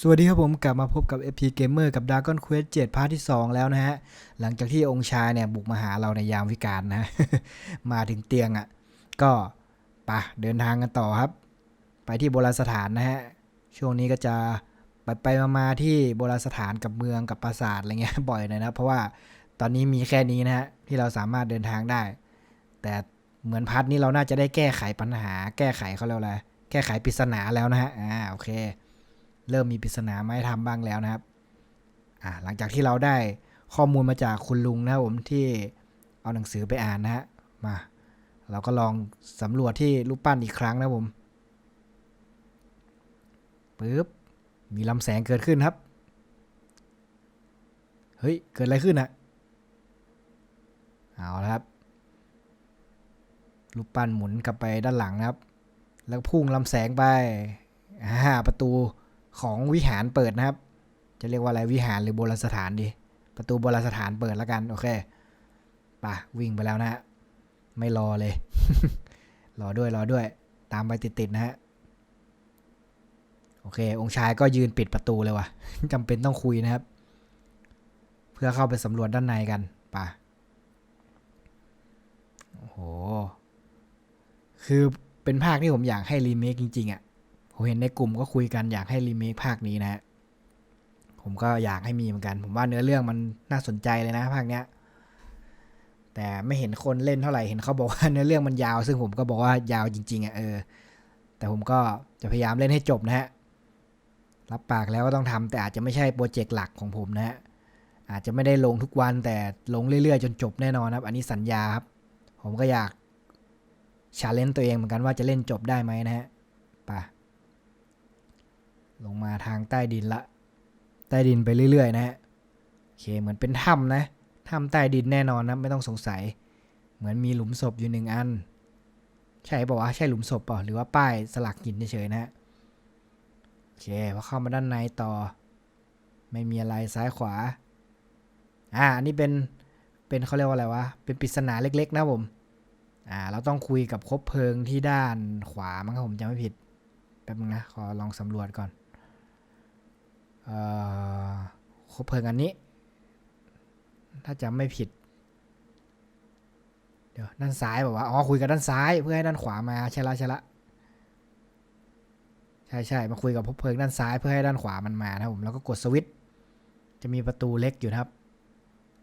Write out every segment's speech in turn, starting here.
สวัสดีครับผมกลับมาพบกับ FP Gamer กับ Dragon Quest 7พาร์ทที่ 2 แล้วนะฮะ หลังจากที่องค์ชายเนี่ย บุกมาหาเราในยามวิกาลนะ มาถึงเตียงอะ่ะ ก็ปะเดินทางกันต่อครับ ไปที่โบราณสถานนะฮะ ช่วงนี้ก็จะไปไปมามาที่โบราณสถานกับเมืองกับปราสาทอะไรเงี้ยบ่อยหน่อยนะ เพราะว่าตอนนี้มีแค่นี้นะฮะ ที่เราสามารถเดินทางได้ แต่เหมือนพาร์ทนี้เราน่าจะได้แก้ไขปัญหา แก้ไขเขาเรียกว่าอะแก้ไขปริศนาแล้วนะฮะอ่าโอเค เริ่มมีปริศนามาให้ทำบ้างแล้วนะครับอ่าหลังจากที่เราได้ข้อมูลมาจากคุณลุงนะครับผมที่เอาหนังสือไปอ่านนะฮะมา เราก็ลองสำรวจที่รูปปั้นอีกครั้งนะผมปึ๊บมีลำแสงเกิดขึ้นครับ เฮ้ย เกิดอะไรขึ้นอะเอาละครับ รูปปั้นหมุนกลับไปด้านหลังนะครับ แล้วพุ่งลำแสงไปอ่าประตู ของวิหารเปิดนะครับ จะเรียกว่าอะไรวิหารหรือโบราณสถานดี ประตูโบราณสถานเปิดแล้วกัน โอเคป่ะวิ่งไปแล้วนะฮะไม่รอเลย รอด้วยรอด้วย ตามไปติดๆนะฮะโอเค องค์ชายก็ยืนปิดประตูเลยว่ะจำเป็นต้องคุยนะครับ เพื่อเข้าไปสำรวจด้านในกันป่ะโอ้โห คือเป็นภาคที่ผมอยากให้รีเมคจริง ๆอะ่ะ ผมเห็นในกลุ่มก็คุยกันอยากให้รีเมคภาคนี้นะฮะผมก็อยากให้มีเหมือนกัน ผมว่าเนื้อเรื่องมันน่าสนใจเลยนะภาคเนี้ย แต่ไม่เห็นคนเล่นเท่าไหร่ เห็นเขาบอกว่าเนื้อเรื่องมันยาว ซึ่งผมก็บอกว่ายาวจริง ๆอะเออ แต่ผมก็จะพยายามเล่นให้จบนะฮะ รับปากแล้วก็ต้องทำแต่อาจจะไม่ใช่โปรเจกต์หลักของผมนะฮะ อาจจะไม่ได้ลงทุกวันแต่ลงเรื่อยๆ จนจบแน่นอนครับ อันนี้สัญญาครับ ผมก็อยากชาเลนจ์ตัวเองเหมือนกันว่าจะเล่นจบได้ไหมนะฮะ งมาทางใต้ดินละ ใต้ดินไปเรื่อยๆ นะฮะโอเคเหมือนเป็นถ้ำนะถ้ำใต้ดินแน่นอนนะไม่ต้องสงสัย เหมือนมีหลุมศพอยู่หนึ่งอัน ใช่ป่าวะใช่หลุมศพป่ะหรือว่าป้ายสลักหินเฉยๆนะฮะโอเคพอเข้ามาด้านในต่อ ไม่มีอะไรซ้ายขวาอ่าอันนี้เป็นเป็นเขาเรียกว่าอะไรวะเป็นปริศนาเล็ก ๆ นะผมอ่าเราต้องคุยกับคบเพลิงที่ด้านขวามั้งครับผมจำไม่ผิดแป๊บนึงนะ ขอลองสำรวจก่อน คบเพลิงอันนี้ ถ้าจำไม่ผิด เดี๋ยวด้านซ้ายบอกว่าอ๋อคุยกับด้านซ้ายเพื่อให้ด้านขวามาใช่ละใช่ละใช่ใช่มาคุยกับคบเพลิงด้านซ้ายเพื่อให้ด้านขวามันมานะผมแล้วก็กดสวิตช์จะมีประตูเล็กอยู่ครับ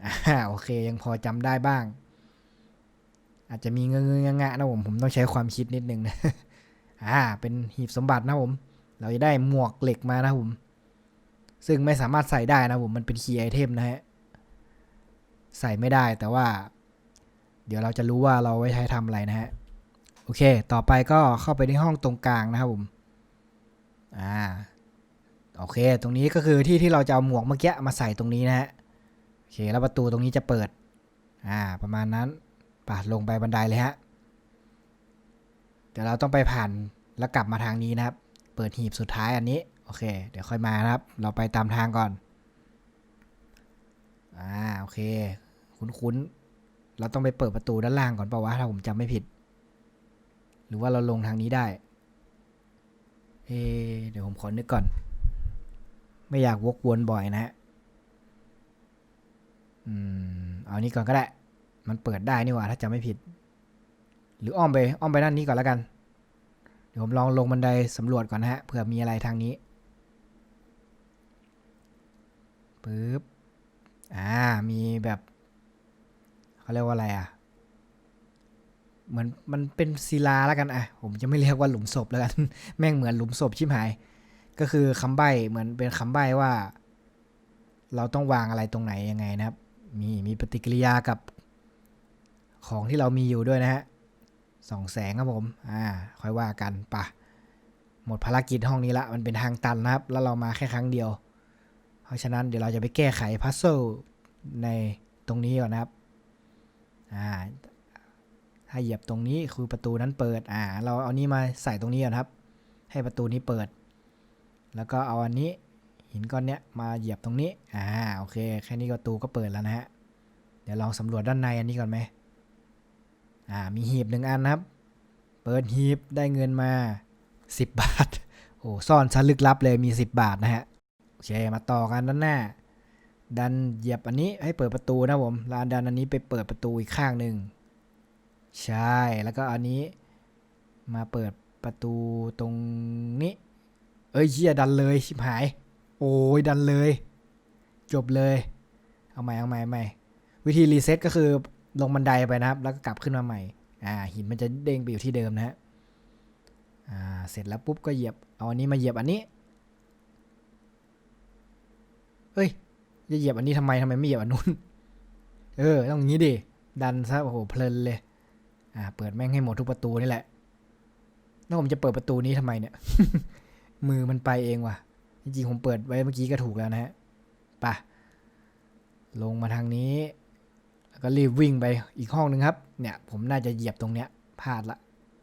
อ่าโอเคยังพอจำได้บ้าง อาจจะมีเงื้องงะนะผมผมต้องใช้ความคิดนิดนึงนะอ่าเป็นหีบสมบัตินะผม เราจะได้หมวกเหล็กมานะผม ซึ่งไม่สามารถใส่ได้นะผมมันเป็นคีย์ไอเทมนะฮะ ใส่ไม่ได้แต่ว่า เดี๋ยวเราจะรู้ว่าเราไว้ใช้ทำอะไรนะฮะ โอเค ต่อไปก็เข้าไปในห้องตรงกลางนะครับผม อ่า โอเค ตรงนี้ก็คือที่ที่เราจะเอาหมวกเมื่อกี้มาใส่ตรงนี้นะฮะ โอเค แล้วประตูตรงนี้จะเปิด อ่า ประมาณนั้นป่ะลงไปบันไดเลยฮะ เดี๋ยวเราต้องไปผ่านแล้วกลับมาทางนี้นะครับ เปิดหีบสุดท้ายอันนี้ อเค เดี๋ยวค่อยมาครับ เราไปตามทางก่อน อ่า โอเค คุ้นๆ เราต้องไปเปิดประตูด้านล่างก่อนเปล่าวะ ถ้าผมจำไม่ผิด หรือว่าเราลงทางนี้ได้ เอ เดี๋ยวผมขอนึกก่อน ไม่อยากวกวนบ่อยนะฮะ อืม เอานี้ก่อนก็ได้ มันเปิดได้นี่หว่า ถ้าจำไม่ผิด หรืออ้อมไป อ้อมไปด้านนี้ก่อนแล้วกันเดี๋ยวผมลองลงบันไดสำรวจก่อนนะฮะเผื่อมีอะไรทางนี้ ปึ๊บ อ่า มีแบบเขาเรียกว่าอะไรอะ เหมือนมันเป็นศิลาแล้วกันอะ ผมจะไม่เรียกว่าหลุมศพแล้วกัน แม่งเหมือนหลุมศพชิบหาย ก็คือคำใบ้เหมือนเป็นคำใบ้ว่า เราต้องวางอะไรตรงไหนยังไงนะครับ มีมีปฏิกิริยากับของที่เรามีอยู่ด้วยนะฮะสองแสงครับผม อ่า ค่อยว่ากันปะหมดภารกิจห้องนี้ละ มันเป็นทางตันนะครับ แล้วเรามาแค่ครั้งเดียว ราะฉะนั้นเดี๋ยวเราจะไปแก้ไขพัซเซิลในตรงนี้ก่อนนะครับอ่าถ้าเหยียบตรงนี้คือประตูนั้นเปิดอ่าเราเอานี้มาใส่ตรงนี้ก่อนครับ ให้ประตูนี้เปิด แล้วก็เอาอันนี้หินก้อนเนี้ยมาเหยียบตรงนี้อ่าโอเคแค่นี้ประตูก็เปิดแล้วนะฮะเดี๋ยวลองสำรวจด้านในอันนี้ก่อนไหมอ่ามีหีบหนึ่งอันนะครับ เปิดหีบได้เงินมา 10 บาทโอ้ซ่อนชั้นลึกลับเลยมี 10 บาทนะฮะ โอเคมาต่อกันด้านหน้า ดันเหยียบอันนี้ให้เปิดประตูนะผมแล้วดันอันนี้ไปเปิดประตูอีกข้างหนึ่งใช่แล้วก็อันนี้ มาเปิดประตูตรงนี้ เอ้ยเชี่ยดันเลยชิบหาย โอ้ยดันเลย จบเลย เอาใหม่เอาใหม่ใหม่วิธีรีเซ็ตก็คือลงบันไดไปนะครับ แล้วก็กลับขึ้นมาใหม่ อ่า หินมันจะเด้งไปอยู่ที่เดิมนะฮะอ่าเสร็จแล้วปุ๊บก็เหยียบเอาอันนี้มาเหยียบอันนี้ เอ้ยจะเหยียบอันนี้ทำไมทำไมไม่เหยียบอันนู้น เออ ต้องอย่างนี้ดิ ดันซะ โอ้โห เพลินเลย อ่า เปิดแม่งให้หมดทุกประตูนี่แหละ แล้วผมจะเปิดประตูนี้ทำไมเนี่ย มือมันไปเองว่ะ จริงๆ ผมเปิดไว้เมื่อกี้ก็ถูกแล้วนะฮะปะลงมาทางนี้ แล้วก็รีบวิ่งไปอีกห้องหนึ่งครับ เนี่ย ผมน่าจะเหยียบตรงเนี้ยพลาดละ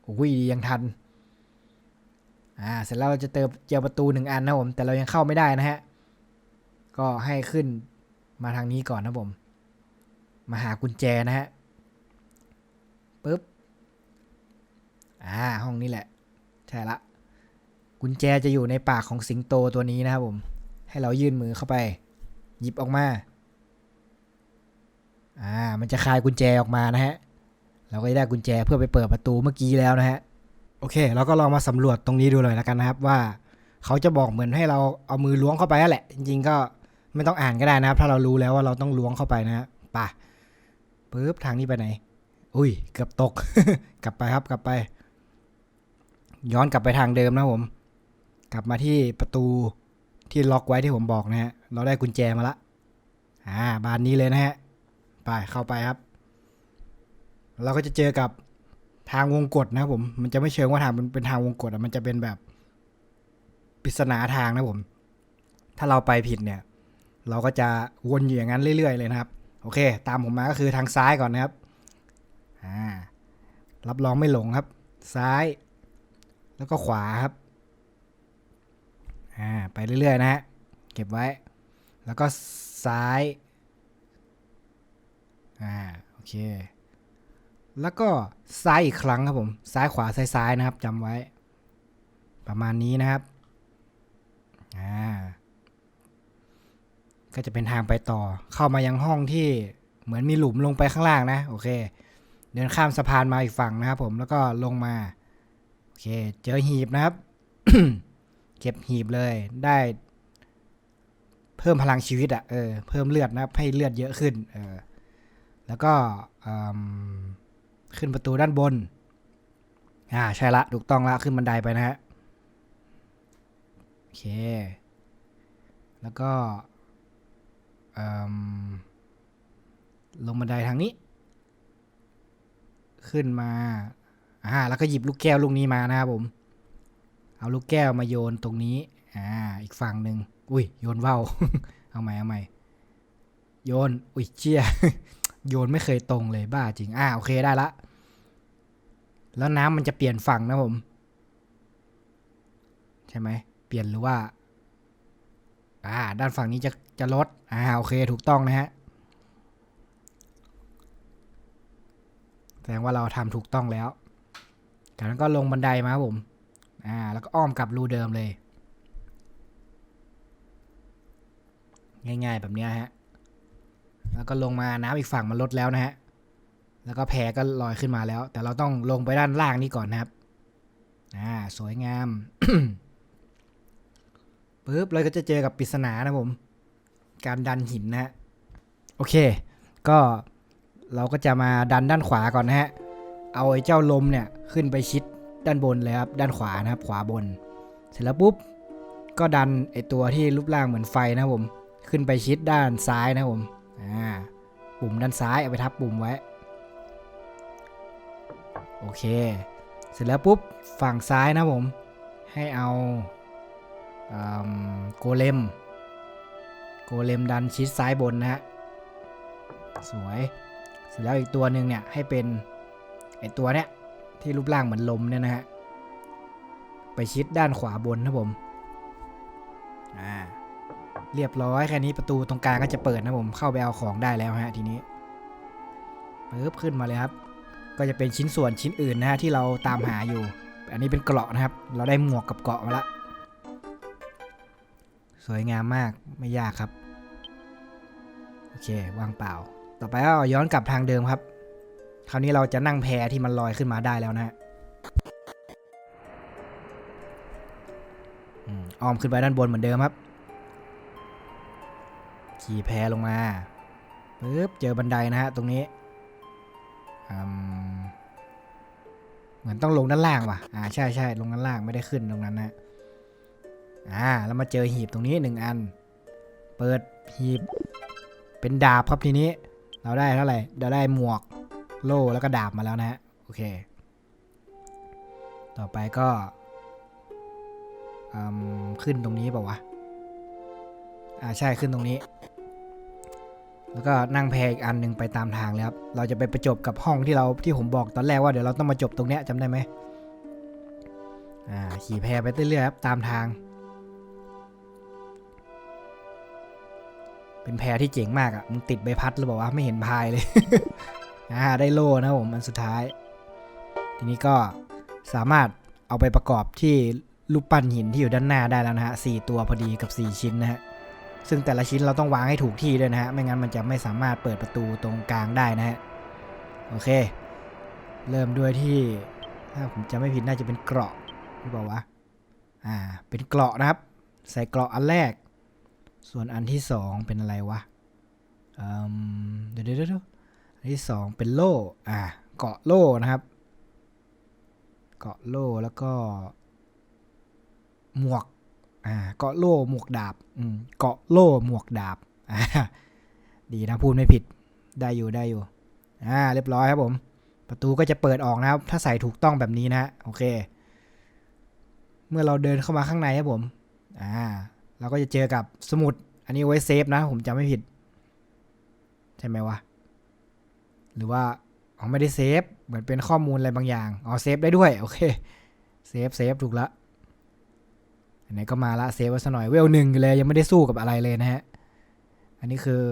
โอ้ยยังทัน อ่า เสร็จแล้วเราจะเติมเจียวประตูหนึ่งอันนะผม แต่เรายังเข้าไม่ได้นะฮะ ก็ให้ขึ้นมาทางนี้ก่อนนะผม มาหากุญแจนะฮะปึ๊บ อ่า ห้องนี้แหละ ใช่ละ กุญแจจะอยู่ในปากของสิงโตตัวนี้นะครับผม ให้เรายื่นมือเข้าไป หยิบออกมา อ่า มันจะคลายกุญแจออกมานะฮะ เราก็ได้กุญแจเพื่อไปเปิดประตูเมื่อกี้แล้วนะฮะ โอเค เราก็ลองมาสำรวจตรงนี้ดูเลยแล้วกันนะครับว่า เขาจะบอกเหมือนให้เราเอามือล้วงเข้าไปแหละ จริงๆก็ ไม่ต้องอ่านก็ได้นะครับ ถ้าเรารู้แล้วว่าเราต้องล้วงเข้าไปนะฮะไป่ะปึ๊บทางนี้ไปไหน อุ้ย เกือบตก กลับไปครับกลับไป ย้อนกลับไปทางเดิมนะผม กลับมาที่ประตูที่ล็อกไว้ที่ผมบอกนะฮะ เราได้กุญแจมาละ อ่า บานนี้เลยนะฮะ ไปเข้าไปครับ เราก็จะเจอกับทางวงกฏนะครับผม มันจะไม่เชิงว่าทางมันเป็นทางวงกฏอะมันจะเป็นแบบปริศนาทางนะผม ถ้าเราไปผิดเนี่ย เราก็จะวนอยู่อย่างนั้นเรื่อย ๆ เลยนะครับ โอเค ตามผมมาก็คือทางซ้ายก่อนนะครับอ่ารับรองไม่หลงครับ ซ้าย แล้วก็ขวาครับอ่าไปเรื่อย ๆ นะฮะเก็บไว้ แล้วก็ซ้ายอ่าโอเค แล้วก็ซ้ายอีกครั้งครับผม ซ้ายขวาซ้ายซ้ายนะครับจำไว้ ประมาณนี้นะครับอ่า ก็จะเป็นทางไปต่อ เข้ามายังห้องที่เหมือนมีหลุมลงไปข้างล่างนะโอเค เดินข้ามสะพานมาอีกฝั่งนะครับผมแล้วก็ลงมาโอเค เจอหีบนะครับ เก็บหีบเลยได้ เพิ่มพลังชีวิตอะเออเพิ่มเลือดนะครับให้เลือดเยอะขึ้นเออแล้วก็ขึ้นประตูด้านบนอ่าใช่ละถูกต้องละขึ้นบันไดไปนะฮะโอเค แล้วก็ ลงบันไดทางนี้ ขึ้นมาอ่าแล้วก็หยิบลูกแก้วลูกนี้มานะครับผม เอาลูกแก้วมาโยนตรงนี้อ่าอีกฝั่งหนึ่งอุ้ยโยนว่าวเอาใหม่เอาใหม่โยนอุ้ยเชี่ยโยนไม่เคยตรงเลยบ้าจริงอ่าโอเคได้ละ แล้วน้ำมันจะเปลี่ยนฝั่งนะผม ใช่ไหมเปลี่ยนหรือว่า อ่า ด้านฝั่งนี้จะจะลด อ่า โอเค ถูกต้องนะฮะ แสดงว่าเราทำถูกต้องแล้วจากนั้นก็ลงบันไดมาครับผม อ่า แล้วก็อ้อมกลับรูเดิมเลย ง่ายๆแบบนี้ฮะ แล้วก็ลงมาน้ำอีกฝั่งมันลดแล้วนะฮะ แล้วก็แพก็ลอยขึ้นมาแล้ว แต่เราต้องลงไปด้านล่างนี้ก่อนนะครับ อ่า สวยงาม ปึ๊บเราก็จะเจอกับปริศนานะผม การดันหินนะฮะโอเค ก็เราก็จะมาดันด้านขวาก่อนนะฮะเอาไอ้เจ้าลมเนี่ยขึ้นไปชิดด้านบนเลยครับด้านขวานะครับ ขวาบน เสร็จแล้วปุ๊บก็ดันไอ้ตัวที่รูปร่างเหมือนไฟนะครับผม ขึ้นไปชิดด้านซ้ายนะครับผมอ่าปุ่มด้านซ้ายเอาไปทับปุ่มไว้โอเค เสร็จแล้วปุ๊บฝั่งซ้ายนะผม ให้เอา โกเลม โกเลมดันชิดซ้ายบนนะฮะ สวย เสร็จแล้วอีกตัวหนึ่งเนี่ยให้เป็นไอตัวเนี้ยที่รูปร่างเหมือนลมเนี่ยนะฮะ ไปชิดด้านขวาบนนะผม อ่า เรียบร้อยแค่นี้ประตูตรงกลางก็จะเปิดนะผมเข้าไปเอาของได้แล้วฮะทีนี้ปึ๊บขึ้นมาเลยครับ ก็จะเป็นชิ้นส่วนชิ้นอื่นนะฮะที่เราตามหาอยู่ อันนี้เป็นเกราะนะครับ เราได้หมวกกับเกราะมาละ สวยงามมากไม่ยากครับ โอเคว่างเปล่า ต่อไปก็ย้อนกลับทางเดิมครับ คราวนี้เราจะนั่งแพที่มันลอยขึ้นมาได้แล้วนะฮะอ้อมขึ้นไปด้านบนเหมือนเดิมครับ ขี่แพลงมาปึ๊บเจอบันไดนะฮะตรงนี้เหมือนต้องลงด้านล่างว่ะ อ่าใช่ใช่ลงด้านล่างไม่ได้ขึ้นตรงนั้นนะ อ่าแล้วมาเจอหีบตรงนี้หนึ่งอัน เปิดหีบ เป็นดาบครับทีนี้ เราได้เท่าไหร่เราได้หมวกโล่แล้วก็ดาบมาแล้วนะฮะโอเค ต่อไปก็ขึ้นตรงนี้ป่าวะอ่าใช่ขึ้นตรงนี้ แล้วก็นั่งแพอีกอันหนึ่งไปตามทางเลยครับ เราจะไปประจบกับห้องที่เราที่ผมบอกตอนแรกว่าเดี๋ยวเราต้องมาจบตรงเนี้ยจำได้ไหมอ่าขี่แพไปเรื่อยๆครับตามทาง เป็นแพที่เจ๋งมากอะ่ะมึงติดใบพัดหรือเปล่าวะไม่เห็นพายเลยอ่าได้โล่นะผมอันสุดท้าย ทีนี้ก็สามารถเอาไปประกอบที่รูปปั้นหินที่อยู่ด้านหน้าได้แล้วนะฮะสี่ตัวพอดีกับ4ชิ้นนะฮะซึ่งแต่ละชิ้นเราต้องวางให้ถูกที่ด้วยนะฮะไม่งั้นมันจะไม่สามารถเปิดประตูตรงกลางได้นะฮะโอเค เริ่มด้วยที่ถ้าผมจะไม่ผิดน่าจะเป็นเกราะหรือเปล่าวะอ่าเป็นเกราะนะครับ ใส่เกราะอันแรก ส่วนอันที่สองเป็นอะไรวะอืมเดี๋ยวเดี๋ยวเดี๋ยวอันที่สองเป็นโล่อ่าเกาะโล่นะครับ เกาะโล่แล้วก็ หมวกอ่าเกาะโล่หมวกดาบอืมเกาะโล่หมวกดาบอ่าดีนะพูดไม่ผิดได้อยู่ได้อยู่อ่าเรียบร้อยครับผม ประตูก็จะเปิดออกนะครับ ถ้าใส่ถูกต้องแบบนี้นะโอเค เมื่อเราเดินเข้ามาข้างในครับผม อ่า เราก็จะเจอกับสมุด อันนี้ไว้เซฟนะ ผมจำไม่ผิด ใช่ไหมวะ หรือว่าอ๋อไม่ได้เซฟ เหมือนเป็นข้อมูลอะไรบางอย่าง อ๋อเซฟได้ด้วย โอเค เซฟเซฟถูกละอันนี้ก็มาละเซฟไว้สักหน่อยเวลหนึ่งเลย ยังไม่ได้สู้กับอะไรเลยนะฮะ อันนี้คือ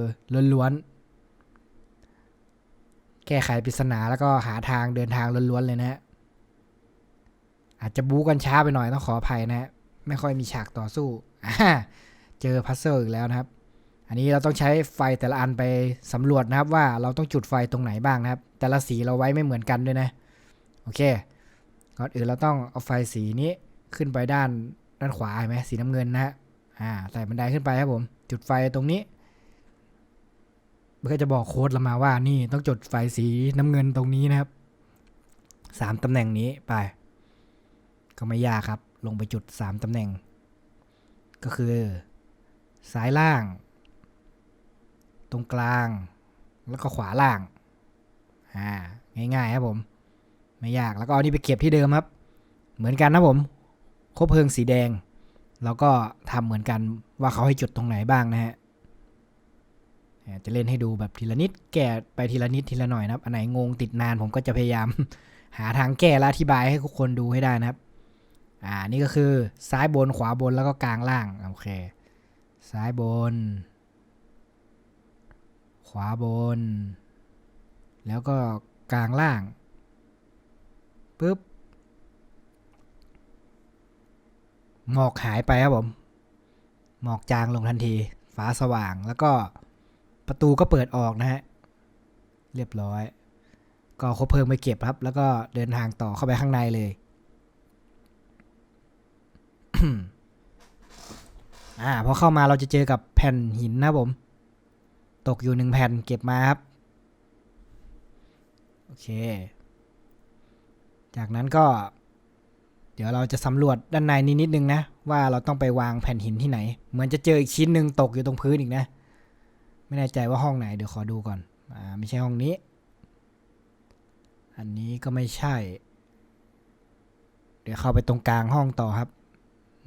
ล้วนๆ แก้ไขปริศนาแล้วก็หาทางเดินทางล้วนๆเลยนะฮะ อาจจะบู๊กันช้าไปหน่อยต้องขออภัยนะฮะ ไม่ค่อยมีฉากต่อสู้เจอพัซเซิลอีกแล้วนะครับ อันนี้เราต้องใช้ไฟแต่ละอันไปสำรวจนะครับว่าเราต้องจุดไฟตรงไหนบ้างนะครับ แต่ละสีเราไว้ไม่เหมือนกันด้วยนะ โอเค ก่อนอื่นเราต้องเอาไฟสีนี้ขึ้นไปด้านด้านขวาเห็นไหมสีน้ำเงินนะฮะ อ่าใส่บันไดขึ้นไปครับผม จุดไฟตรงนี้ มันก็จะบอกโค้ดเรามาว่านี่ต้องจุดไฟสีน้ำเงินตรงนี้นะครับสามตำแหน่งนี้ไป ก็ไม่ยากครับ ลงไปจุดสามตำแหน่ง ก็คือ ซ้ายล่าง ตรงกลาง แล้วก็ขวาล่าง อ่า ง่ายๆครับผม ไม่ยาก แล้วก็เอานี่ไปเก็บที่เดิมครับ เหมือนกันนะผม คบเพลิงสีแดง แล้วก็ทำเหมือนกันว่าเขาให้จุดตรงไหนบ้างนะฮะจะเล่นให้ดูแบบทีละนิดแก้ไปทีละนิดทีละหน่อยนะครับ อันไหนงงติดนานผมก็จะพยายาม หาทางแก้และอธิบายให้ทุกคนดูให้ได้นะครับ อ่า นี่ก็คือซ้ายบนขวาบนแล้วก็กลางล่าง โอเค ซ้ายบน ขวาบน แล้วก็กลางล่างปุ๊บ หมอกหายไปครับผม หมอกจางลงทันที ฟ้าสว่าง แล้วก็ประตูก็เปิดออกนะฮะ เรียบร้อย ก็คบเพลิงไปเก็บครับ แล้วก็เดินทางต่อเข้าไปข้างในเลย อ่าพอเข้ามาเราจะเจอกับแผ่นหินนะผม ตกอยู่หนึ่งแผ่นเก็บมาครับ โอเค จากนั้นก็ เดี๋ยวเราจะสำรวจด้านในนิดนิดนึงนะ ว่าเราต้องไปวางแผ่นหินที่ไหน เหมือนจะเจออีกชิ้นหนึ่งตกอยู่ตรงพื้นอีกนะ ไม่แน่ใจว่าห้องไหนเดี๋ยวขอดูก่อน อ่าไม่ใช่ห้องนี้ อันนี้ก็ไม่ใช่ เดี๋ยวเข้าไปตรงกลางห้องต่อครับ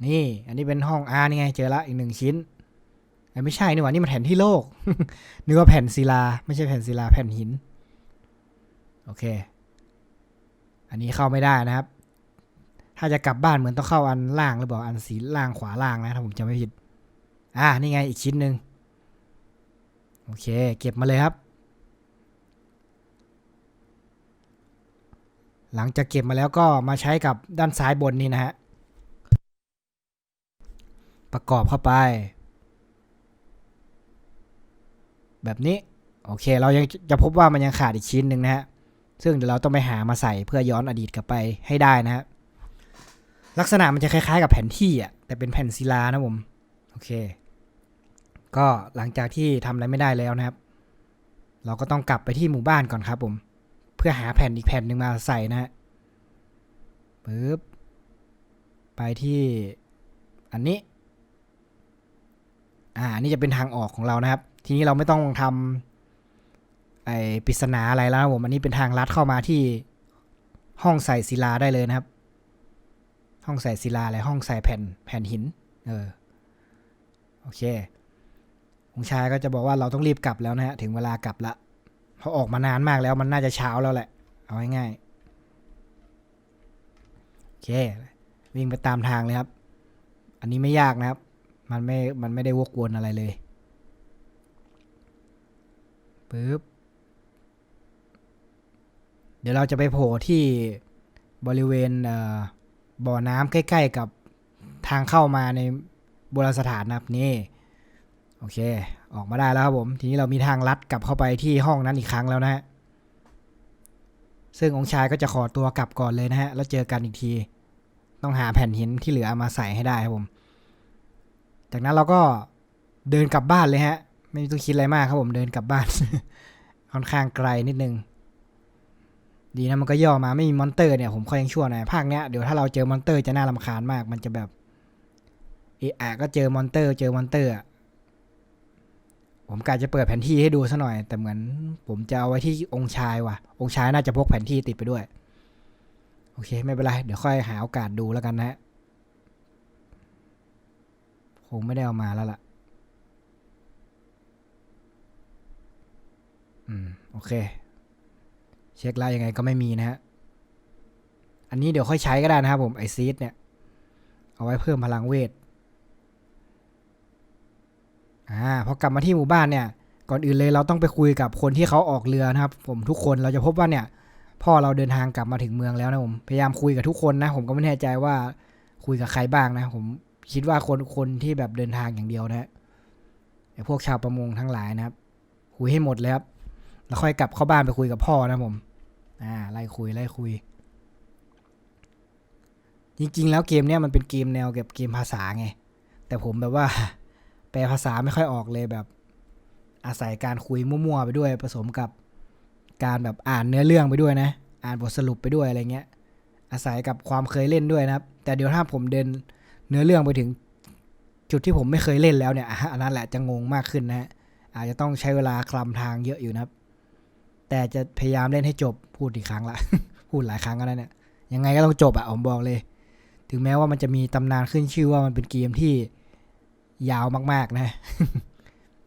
นี่ อันนี้เป็นห้องอานี่ไง เจอละอีกหนึ่งชิ้นอไม่ใช่นี่หว่านี่มันแผ่นที่โลกนึกว่าแผ่นศิลา ไม่ใช่แผ่นศิลาแผ่นหิน โอเค อันนี้เข้าไม่ได้นะครับ ถ้าจะกลับบ้านเหมือนต้องเข้าอันล่างหรือเปล่าอันสีล่างขวาล่างนะถ้าผมจำไม่ผิด อ่านี่ไงอีกชิ้นหนึ่งโอเค เก็บมาเลยครับ หลังจากเก็บมาแล้วก็มาใช้กับด้านซ้ายบนนี่นะฮะ ประกอบเข้าไป แบบนี้ โอเค เรายังจะพบว่ามันยังขาดอีกชิ้นหนึ่งนะฮะ ซึ่งเดี๋ยวเราต้องไปหามาใส่เพื่อย้อนอดีตกลับไปให้ได้นะฮะ ลักษณะมันจะคล้ายๆ กับแผนที่อะ แต่เป็นแผ่นศิลานะผม โอเค ก็หลังจากที่ทำอะไรไม่ได้แล้วนะครับ เราก็ต้องกลับไปที่หมู่บ้านก่อนครับผม เพื่อหาแผ่นอีกแผ่นหนึ่งมาใส่นะฮะปึ๊บไปที่อันนี้ อ่า นี่จะเป็นทางออกของเรานะครับ ทีนี้เราไม่ต้องทำไอ้ปริศนาอะไรแล้วนะผมอันนี้เป็นทางลัดเข้ามาที่ห้องใส่ศิลาได้เลยนะครับ ห้องใส่ศิลาอะไรห้องใส่แผ่นแผ่นหิน เออ โอเคองชายก็จะบอกว่าเราต้องรีบกลับแล้วนะฮะถึงเวลากลับละเพราะออกมานานมากแล้วมันน่าจะเช้าแล้วแหละ เอาง่ายๆโอเค วิ่งไปตามทางเลยครับ อันนี้ไม่ยากนะครับ มันไม่ มันไม่ได้วกวนอะไรเลยปึ๊บ เดี๋ยวเราจะไปโผล่ที่บริเวณเอ่อบ่อน้ำใกล้ๆกับทางเข้ามาในโบราณสถานนะครับนี่ โอเค ออกมาได้แล้วครับผม ทีนี้เรามีทางลัดกลับเข้าไปที่ห้องนั้นอีกครั้งแล้วนะฮะ ซึ่งองค์ชายก็จะขอตัวกลับก่อนเลยนะฮะ แล้วเจอกันอีกที ต้องหาแผ่นหินที่เหลือมาใส่ให้ได้ครับผม จากนั้นเราก็เดินกลับบ้านเลยฮะ ไม่ต้องคิดอะไรมากครับผมเดินกลับบ้าน ค่อนข้างไกลนิดนึง ดีนะมันก็ย่อมาไม่มีมอนเตอร์เนี่ยผมค่อยยังชั่วหน่อยภาคเนี้ยเดี๋ยวถ้าเราเจอมอนเตอร์จะน่ารำคาญมาก มันจะแบบเอะอะก็เจอมอนเตอร์เจอมอนเตอร์ผมกะจะเปิดแผนที่ให้ดูซะหน่อย แต่เหมือนผมจะเอาไว้ที่องค์ชายว่ะ องค์ชายน่าจะพกแผนที่ติดไปด้วย โอเค ไม่เป็นไร เดี๋ยวค่อยหาโอกาสดูแล้วกันนะฮะ คงไม่ได้เอามาแล้วล่ะ อืม โอเค เช็คแล้วยังไงก็ไม่มีนะฮะ อันนี้เดี๋ยวค่อยใช้ก็ได้นะครับผมไอซีดเนี่ย เอาไว้เพิ่มพลังเวท อ่า พอกลับมาที่หมู่บ้านเนี่ย ก่อนอื่นเลยเราต้องไปคุยกับคนที่เขาออกเรือนะครับ ผมทุกคนเราจะพบว่าเนี่ย พ่อเราเดินทางกลับมาถึงเมืองแล้วนะผม พยายามคุยกับทุกคนนะ ผมก็ไม่แน่ใจว่าคุยกับใครบ้างนะผม คิดว่าคนคนที่แบบเดินทางอย่างเดียวนะฮะไอ้พวกชาวประมงทั้งหลายนะครับคุยให้หมดเลยครับแล้วค่อยกลับเข้าบ้านไปคุยกับพ่อนะผม อ่าไล่คุยไล่คุย จริงๆ แล้วเกมเนี้ยมันเป็นเกมแนวเก็บเกมภาษาไง แต่ผมแบบว่า แปลภาษาไม่ค่อยออกเลยแบบ อาศัยการคุยมั่วๆไปด้วย ผสมกับการแบบอ่านเนื้อเรื่องไปด้วยนะ อ่านบทสรุปไปด้วยอะไรเงี้ย อาศัยกับความเคยเล่นด้วยนะครับ แต่เดี๋ยวถ้าผมเดิน เนื้อเรื่องไปถึงจุดที่ผมไม่เคยเล่นแล้วเนี่ยอันนั้นแหละจะงงมากขึ้นนะฮะอาจจะต้องใช้เวลาคลำทางเยอะอยู่นะครับ แต่จะพยายามเล่นให้จบพูดอีกครั้งละ พูดหลายครั้งแล้วเนี่ย ยังไงก็ต้องจบอะผมบอกเลย ถึงแม้ว่ามันจะมีตำนานขึ้นชื่อว่ามันเป็นเกมที่ยาวมาก ๆ นะ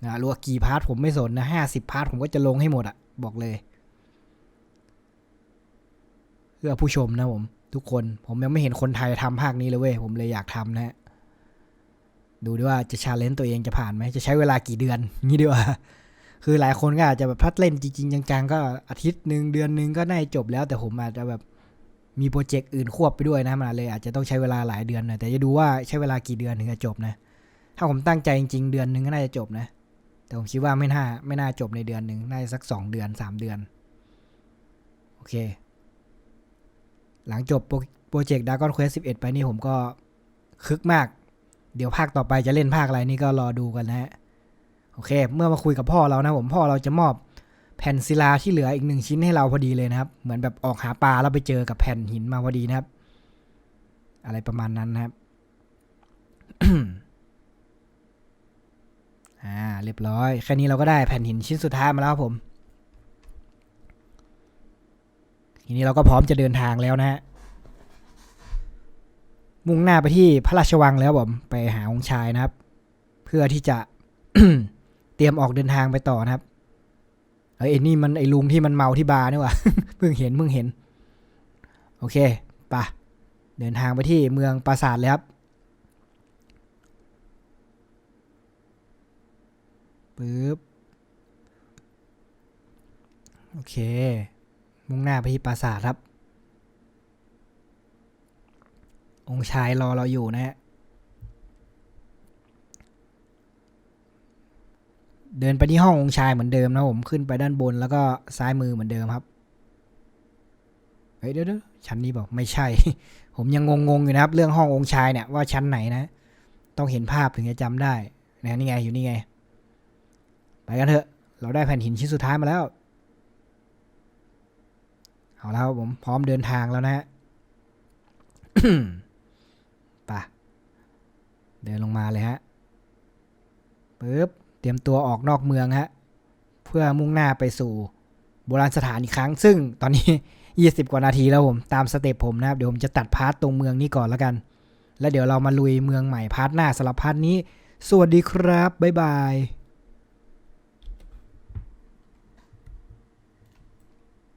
นะรู้ว่ากี่พาร์ทผมไม่สนนะห้าสิบพาร์ทผมก็จะลงให้หมดอะบอกเลยเพื่อผู้ชมนะผม ทุกคน ผมยังไม่เห็นคนไทยทำภาคนี้เลยเว้ย ผมเลยอยากทำนะฮะ ดูด้วยว่าจะชาเลนจ์ตัวเองจะผ่านไหม จะใช้เวลากี่เดือน งี้ดีกว่า คือหลายคนก็อาจจะแบบพัดเล่นจริง ๆ จังๆ ก็อาทิตย์หนึ่งเดือนหนึ่งก็น่าจะจบแล้ว แต่ผมอาจจะแบบมีโปรเจกต์อื่นควบไปด้วยนะมันเลย อาจจะต้องใช้เวลาหลายเดือนนะแต่จะดูว่าใช้เวลากี่เดือนถึงจะจบนะ ถ้าผมตั้งใจจริงๆ เดือนหนึ่งก็น่าจะจบนะ แต่ผมคิดว่าไม่น่าไม่น่าจบในเดือนหนึ่งน่าจะสักสองเดือนสามเดือน โอเค หลังจบโปรเจกต์ดากอนเควสสิบเอ็ดไปนี่ผมก็คึกมาก เดี๋ยวภาคต่อไปจะเล่นภาคอะไรนี่ก็รอดูกันนะฮะ โอเค เมื่อมาคุยกับพ่อเรานะผมพ่อเราจะมอบแผ่นศิลาที่เหลืออีกหนึ่งชิ้นให้เราพอดีเลยนะครับ เหมือนแบบออกหาปลาแล้วไปเจอกับแผ่นหินมาพอดีนะครับ อะไรประมาณนั้นนะครับอ่าเรียบร้อย แค่นี้เราก็ได้แผ่นหินชิ้นสุดท้ายมาแล้วครับผม ทีนี้เราก็พร้อมจะเดินทางแล้วนะฮะ มุ่งหน้าไปที่พระราชวังแล้วผมไปหาองค์ชายนะครับ เพื่อที่จะเตรียมออกเดินทางไปต่อนะครับ เอ้ยไอ้นี่มันไอ้ลุงที่มันเมาที่บาร์นี่ว่าเพิ่งเห็นเพิ่งเห็น โอเคปะเดินทางไปที่เมืองปราสาทเลยครับปึ๊บ โอเค มุ่งหน้าไปที่ปราสาทครับ องค์ชายรอเราอยู่นะฮะ เดินไปที่ห้ององค์ชายเหมือนเดิมนะผมขึ้นไปด้านบนแล้วก็ซ้ายมือเหมือนเดิมครับ เฮ้ยเดี๋ยวเดี๋ยวชั้นนี้บอกไม่ใช่ ผมยังงงๆอยู่นะครับ เรื่องห้ององค์ชายเนี่ยว่าชั้นไหนนะ ต้องเห็นภาพถึงจะจำได้นะนี่ไงอยู่นี่ไง ไปกันเถอะ เราได้แผ่นหินชิ้นสุดท้ายมาแล้ว เอาแล้วผมพร้อมเดินทางแล้วนะฮะไปะเดินลงมาเลยฮะปึ๊บเตรียมตัวออกนอกเมืองฮะ เพื่อมุ่งหน้าไปสู่โบราณสถานอีกครั้ง ซึ่งตอนนี้ 20 กว่านาทีแล้วผมตามสเต็ปผมนะครับ เดี๋ยวผมจะตัดพาร์ทตรงเมืองนี้ก่อนแล้วกัน แล้วเดี๋ยวเรามาลุยเมืองใหม่พาร์ทหน้าสำหรับพาร์ทนี้ สวัสดีครับ บ๊ายบาย